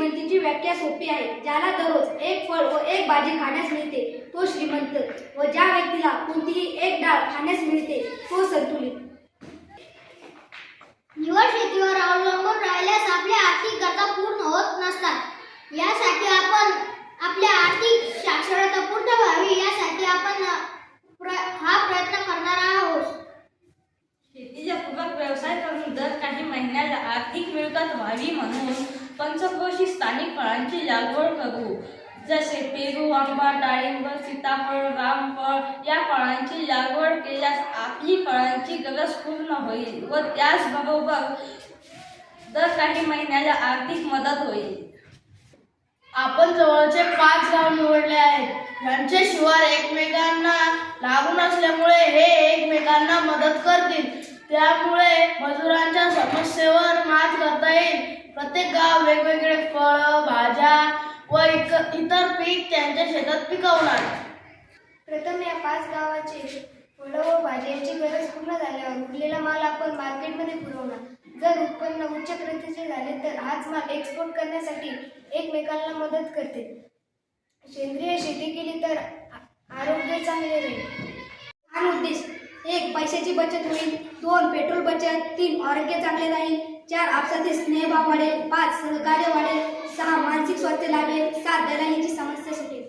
व्याख्या सोपी आहे. ज्याला दररोज एक फळ व एक भाजी खाण्यास मिळते तो श्रीमंत व ज्या व्यक्तीला कोणतीही एक डाळ खाण्यास मिळते तो संतुलित. निवड शेतीवर अवलंबून राहिल्यास आपल्या आर्थिक गरजा पूर्ण होत नसतात. यासाठी आपण आपल्या आर्थिक साक्षरता पूर्ण व्हावी यासाठी आपण हा प्रयत्न करणार आहोत. शेतीचा पूरक व्यवसाय करून दर काही महिन्याला आर्थिक मिळकत व्हावी म्हणून पंचक्रोशी स्थानिक फळांची लागवड करू. जसे पेरू आंबा डाळिंब सीताफळ रामफळ या फळांची लागवड केल्यास आपली फळांची गरज पूर्ण होईल व त्याचबरोबर दर काही महिन्याला आर्थिक मदत होईल. आपण जवळचे पाच गाव निवडले आहेत. यांचे शिवार एकमेकांना लागून असल्यामुळे हे एकमेकांना मदत करतील. त्यामुळे मजुरांच्या समस्येवर मात करता येईल. प्रत्येक गाव वेगवेगळे फळं भाज्या व इतर पीक त्यांच्या शेतात पिकवणार. प्रथम या पाच गावाचे फळं व भाज्यांची गरज पूर्ण झाल्यावर उरलेला माल आपण मार्केटमध्ये पुरवणार. जर उत्पन्न उच्च प्रतीचे झाले तर हाच माल एक्सपोर्ट करण्यासाठी एकमेकांना मदत करते. सेंद्रिय शेती केली तर आरोग्य चांगले राहील. हा उद्देश. एक पैशाची बचत होईल. दोन पेट्रोल बचत तीन आरोग्य चांगले राहील चार आपसातील स्नेहभाव वाढेल पाच सहकार्य वाढेल सहा मानसिक स्वास्थ्य लाभेल सात दलालीची समस्या सुटेल.